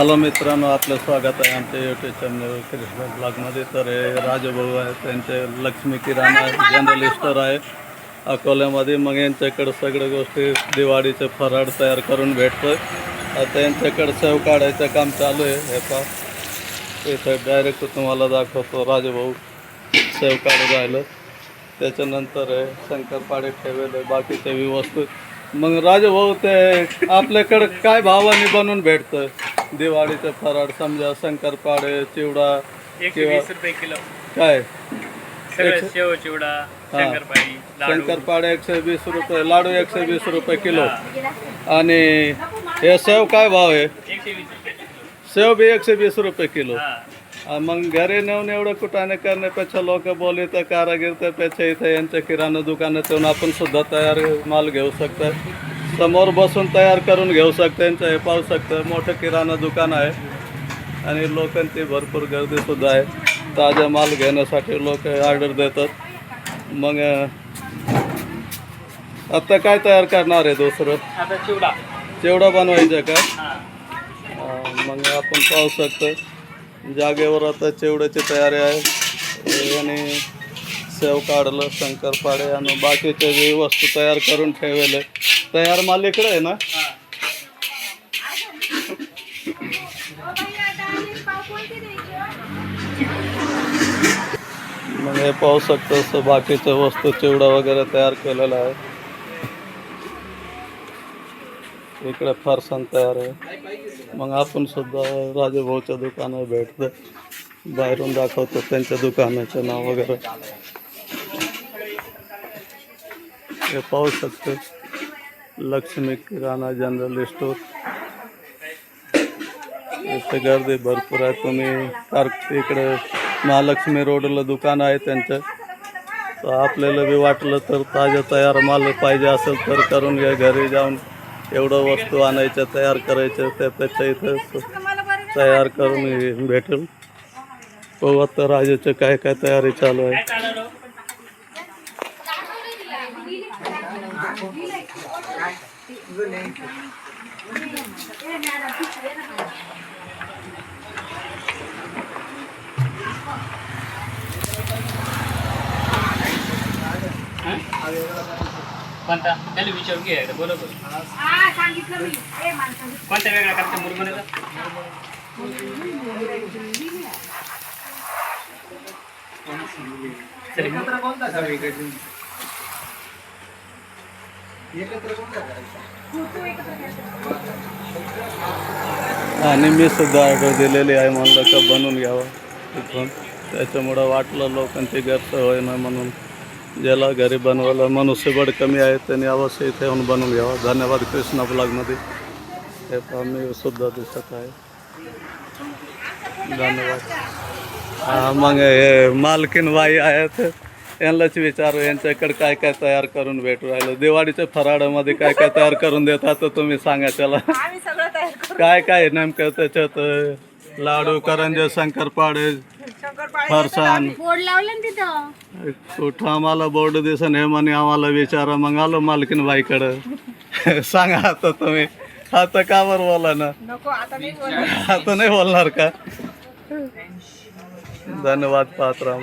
Hello मित्रांनो आपलं स्वागत आहे आमच्या युट्यूब चॅनल कृष्ण ब्लॉगमध्ये तर हे राजभाऊ आहे त्यांचे लक्ष्मी किराणा जनरल स्टोर आहे. अकोल्यामध्ये मग यांच्याकडं सगळ्या गोष्टी दिवाळीचे फराळ तयार करून भेटतोय. आता सेव काढायचं काम चालू आहे. हे पा इथं डायरेक्ट तुम्हाला दाखवतो राजभाऊ सेव काढून राहिलं. त्याच्यानंतर आहे शंकरपाडे ठेवले बाकीच्या वस्तू मग राजभाऊ ते आपल्याकडं काय भावाने बनवून भेटतं दिवाळीचं फराळ समजा शंकरपाडे चिवडा एकशे किंवा वीस रुपये किलो. काय? सगळं शेव चिवडा शंकरपाळी लाडू. शंकरपाडे एकशे वीस रुपये लाडू एकशे वीस रुपये किलो. आणि हे सेव काय भाव आहे? एकशे वीस रुपये सेव बी एकशे वीस रुपये किलो. हा. आ, मग घरी नेऊन एवढं कुटाने करण्यापेक्षा लोक बोलले तर कारागीर त्यापेक्षा इथं यांच्या किराणा दुकानात येऊन आपण सुद्धा तयार माल घेऊ शकतो समोर बसून तयार करून घेऊ शकतो यांचं हे पाहू शकतं. मोठं किराणा दुकान आहे. आणि लोकांची भरपूर गर्दी सुद्धा आहे. ताजा माल घेण्यासाठी लोक ऑर्डर देतात. मग अ, आता काय तयार करणार आहे दुसरं? आता चिवडा. चिवडा बनवायचं का? मग आपण पाहू शकतो. जागेवर आता चिवड्याची तयारी आहे. आणि सेव काढलं शंकरपाडे आणि बाकीचे जे वस्तू तयार करून ठेवले तयार माल इकडे आहे ना? मग हे पाहू शकतो असं बाकीच्या वस्तू चिवडा वगैरे तयार केलेला आहे. इकडे फरसाण तयार आहे. मग आपण सुद्धा राजेभाऊच्या दुकानावर भेटतो बाहेरून दाखवतो त्यांच्या दुकानाचं नाव वगैरे. हे पाहू शकतो. Lakshmi Kirana general store. इथे गर्दी भरपूर आहे. तुम्ही कार इकडे महालक्ष्मी रोडला दुकान आहे त्यांचं. तर आपल्याला बी वाटलं तर ताजं तयार माल पाहिजे असेल तर करून घ्या. घरी जाऊन एवढं वस्तू आणायच्या तयार करायच्या त्यापेक्षा इथं तयार करून भेटेल. पाहू आता राजाचं काय काय तयारी चालू आहे. कोणता त्याला विचारून घे एकदा बरोबर हा सांगितलं मी ए माणसाने कोणत्या वेगळ्या करता मुरमुऱ्याचा आणि मी सुद्धा ऑर्डर दिलेली आहे म्हणलं का बनवून घ्यावं तिथून त्याच्यामुळं वाटलं लोकांची गैरसोय नाही म्हणून. ज्याला घरी बनवायला मनुष्यबळ कमी आहे त्यांनी अवश्य इथे येऊन बनवून घ्यावं. धन्यवाद कृष्णा ब्लॉगमध्ये. हे पहा मी सुद्धा दिसत आहे. धन्यवाद. हा मग हे मालकीन बाई आहेत. यांनाच विचारू यांच्याकडे काय काय तयार करून भेटू राहिलं? दिवाळीच्या फराळामध्ये काय काय तयार करून देतात तर तुम्ही सांगा त्याला. आम्ही सगळं तयार करू काय काय आहे नेमकं त्याच्यात? लाडू करंजे शंकरपाडे शंकरपाळे फरसाण. बोर्ड लावलं ना तिथं. कुठं आम्हाला बोर्ड दिसन हे म्हणे आम्हाला विचारा. मग आलो मालकीन बाईकडं. सांगा आता तुम्ही. आता का बरं बोला ना? नको आता नाही बोलणार. आता नाही बोलणार का? धन्यवाद पात्राम